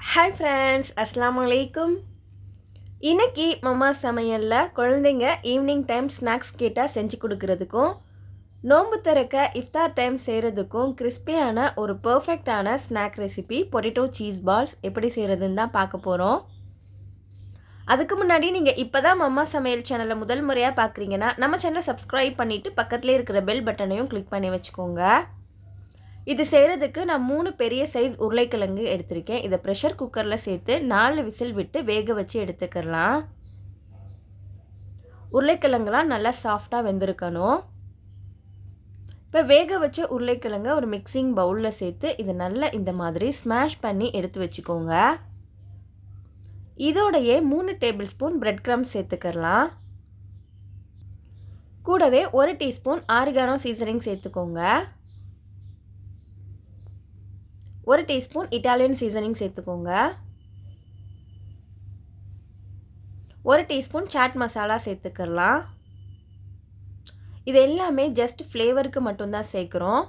Hi friends அஸ்லாம் வலைக்கும் இன்றைக்கி மம்மா சமையலில் குழந்தைங்க ஈவினிங் டைம் ஸ்நாக்ஸ் கேட்டால் செஞ்சு கொடுக்கறதுக்கும் நோம்பு திறக்க இஃப்தார் டைம் செய்கிறதுக்கும் கிறிஸ்பியான ஒரு பர்ஃபெக்டான snack recipe potato cheese balls எப்படி செய்கிறதுன்னு தான் பார்க்க போகிறோம் அதுக்கு முன்னாடி நீங்கள் இப்போ தான் மம்மா சமையல் சேனலை முதல் முறையாக பார்க்குறீங்கன்னா நம்ம சேனலை சப்ஸ்கிரைப் பண்ணிவிட்டு பக்கத்துலேயே இருக்கிற பெல் பட்டனையும் கிளிக் பண்ணி வச்சுக்கோங்க. இது செய்கிறதுக்கு நான் மூணு பெரிய சைஸ் உருளைக்கிழங்கு எடுத்திருக்கேன். இதை ப்ரெஷர் குக்கரில் சேர்த்து நாலு விசில் விட்டு வேக வச்சு எடுத்துக்கலாம். உருளைக்கிழங்குலாம் நல்லா சாஃப்டாக வெந்திருக்கணும். இப்போ வேக வச்ச உருளைக்கிழங்க ஒரு மிக்சிங் பவுலில் சேர்த்து இதை நல்லா இந்த மாதிரி ஸ்மாஷ் பண்ணி எடுத்து வச்சுக்கோங்க. இதோடையே மூணு டேபிள் ஸ்பூன் பிரெட் க்ரம்ஸ் சேர்த்துக்கலாம். கூடவே ஒரு டீஸ்பூன் ஆரிகானோ சீசனிங் சேர்த்துக்கோங்க. ஒரு டீஸ்பூன் இட்டாலியன் சீசனிங் சேர்த்துக்கோங்க. ஒரு டீஸ்பூன் சாட் மசாலா சேர்த்துக்கலாம். இது எல்லாமே ஜஸ்ட் ஃப்ளேவருக்கு மட்டும்தான் சேர்க்குறோம்.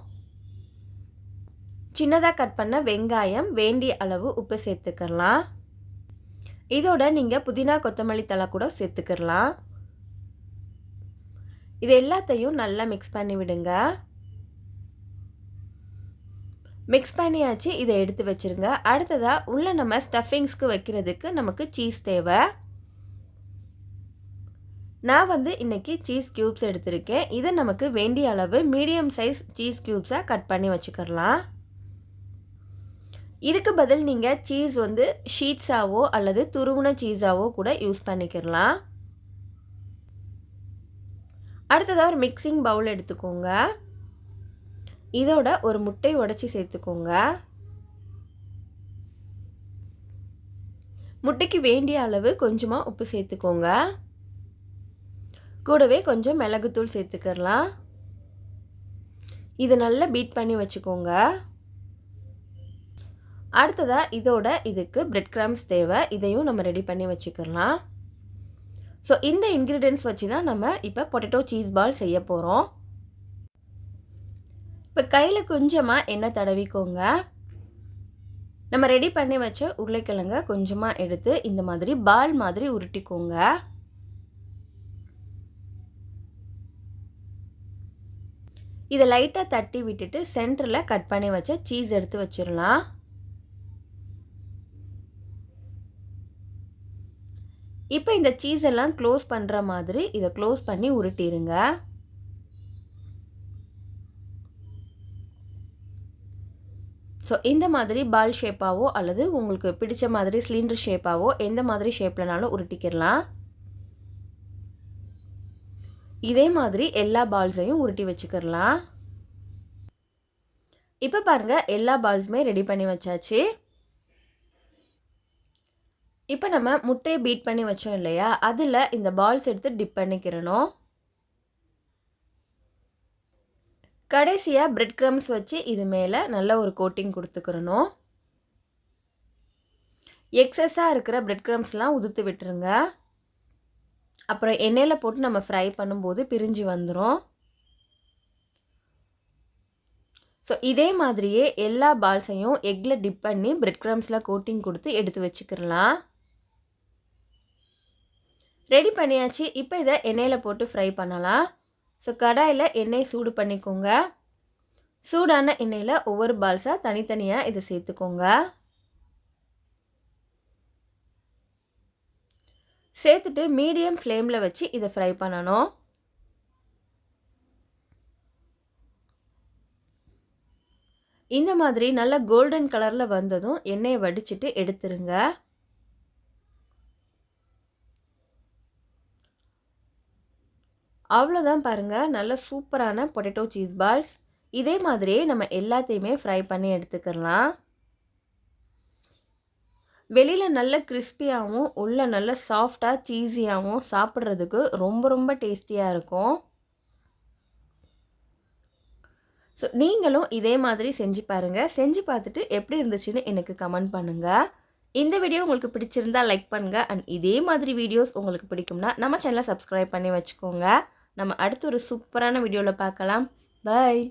சின்னதாக கட் பண்ண வெங்காயம் வேண்டிய அளவு உப்பு சேர்த்துக்கலாம். இதோட நீங்கள் புதினா கொத்தமல்லி தலை கூட சேர்த்துக்கலாம். இது எல்லாத்தையும் நல்லா மிக்ஸ் பண்ணி விடுங்க மிக்ஸ் பண்ணியாச்சு இதை எடுத்து வச்சுருங்க. அடுத்ததாக உள்ளே நம்ம ஸ்டஃபிங்ஸ்க்கு வைக்கிறதுக்கு நமக்கு சீஸ் தேவை. நான் வந்து இன்றைக்கி சீஸ் க்யூப்ஸ் எடுத்திருக்கேன். இதை நமக்கு வேண்டிய அளவு மீடியம் சைஸ் சீஸ் க்யூப்ஸாக கட் பண்ணி வச்சுக்கலாம் இதுக்கு பதில் நீங்கள் சீஸ் வந்து ஷீட்ஸாவோ அல்லது துருவுன சீஸாவோ கூட யூஸ் பண்ணிக்கிறலாம். அடுத்ததாக ஒரு மிக்சிங் பவுல் எடுத்துக்கோங்க. இதோட ஒரு முட்டை உடச்சி சேர்த்துக்கோங்க. முட்டைக்கு வேண்டிய அளவு கொஞ்சமாக உப்பு சேர்த்துக்கோங்க. கூடவே கொஞ்சம் மிளகுத்தூள் சேர்த்துக்கலாம். இது நல்லா பீட் பண்ணி வச்சுக்கோங்க. அடுத்ததாக இதோட இதுக்கு பிரெட் கிராம்ஸ் தேவை. இதையும் நம்ம ரெடி பண்ணி வச்சுக்கலாம். ஸோ இந்த இன்க்ரீடியன்ஸ் வச்சு தான் நம்ம இப்போ பொட்டேட்டோ சீஸ் பால் செய்ய போகிறோம் இப்போ கையில் கொஞ்சமாக எண்ணெய் தடவிக்கோங்க. நம்ம ரெடி பண்ணி வச்ச உருளைக்கிழங்க கொஞ்சமாக எடுத்து இந்த மாதிரி பால் மாதிரி உருட்டிக்கோங்க. இதை லைட்டாக தட்டி விட்டுட்டு சென்டரில் கட் பண்ணி வச்ச சீஸ் எடுத்து வச்சிடலாம். இப்போ இந்த சீஸ் எல்லாம் க்ளோஸ் பண்ணுற மாதிரி இதை க்ளோஸ் பண்ணி உருட்டிடுங்க ஸோ இந்த மாதிரி பால் ஷேப்பாவோ அல்லது உங்களுக்கு பிடிச்ச மாதிரி சிலிண்டர் ஷேப்பாவோ எந்த மாதிரி ஷேப்லனாலும் உருட்டிக்கிடலாம். இதே மாதிரி எல்லா பால்ஸையும் உருட்டி வச்சுக்கிடலாம். இப்போ பாருங்கள் எல்லா பால்ஸுமே ரெடி பண்ணி வச்சாச்சு. இப்போ நம்ம முட்டையை பீட் பண்ணி வச்சோம் இல்லையா? அதில் இந்த பால்ஸ் எடுத்து டிப் பண்ணிக்கிறணும் கடைசியாக பிரெட் க்ரம்ஸ் வச்சு இது மேலே நல்ல ஒரு கோட்டிங் கொடுத்துக்கிறணும். எக்ஸஸாக இருக்கிற பிரெட் க்ரம்ஸ்லாம் உதுத்து விட்டுருங்க. அப்புறம் எண்ணெயில் போட்டு நம்ம ஃப்ரை பண்ணும்போது பிரிஞ்சு வந்துடும் ஸோ இதே மாதிரியே எல்லா பால்ஸையும் எக்கில் டிப் பண்ணி பிரெட் க்ரம்ஸில் கோட்டிங் கொடுத்து எடுத்து வச்சுக்கிறலாம் ரெடி பண்ணியாச்சு. இப்போ இதை எண்ணெயில் போட்டு ஃப்ரை பண்ணலாம். ஸோ கடாயில் எண்ணெய் சூடு பண்ணிக்கோங்க. சூடான எண்ணெயில் ஒவ்வொரு பால்ஸாக தனித்தனியாக இதை சேர்த்துக்கோங்க. சேர்த்துட்டு மீடியம் ஃப்ளேமில் வச்சு இதை ஃப்ரை பண்ணணும். இந்த மாதிரி நல்லா கோல்டன் கலரில் வந்ததும் எண்ணெயை வடிச்சிட்டு எடுத்துருங்க. அவ்வளோதான் பாருங்கள் நல்ல சூப்பரான பொட்டேட்டோ சீஸ் பால்ஸ். இதே மாதிரியே நம்ம எல்லாத்தையுமே ஃப்ரை பண்ணி எடுத்துக்கலாம். வெளியில் நல்ல கிறிஸ்பியாகவும் உள்ள நல்ல சாஃப்டாக சீஸியாகவும் சாப்பிட்றதுக்கு ரொம்ப ரொம்ப டேஸ்டியாக இருக்கும். ஸோ நீங்களும் இதே மாதிரி செஞ்சு பாருங்கள் செஞ்சு பார்த்துட்டு எப்படி இருந்துச்சுன்னு எனக்கு கமெண்ட் பண்ணுங்கள் இந்த வீடியோ உங்களுக்கு பிடிச்சிருந்தா லைக் பண்ணுங்கள் அண்ட் இதே மாதிரி வீடியோஸ் உங்களுக்கு பிடிக்கும்னா நம்ம சேனலை சப்ஸ்கிரைப் பண்ணி வச்சுக்கோங்க. நம்ம அடுத்து ஒரு சூப்பரான வீடியோவில் பார்க்கலாம். பாய்.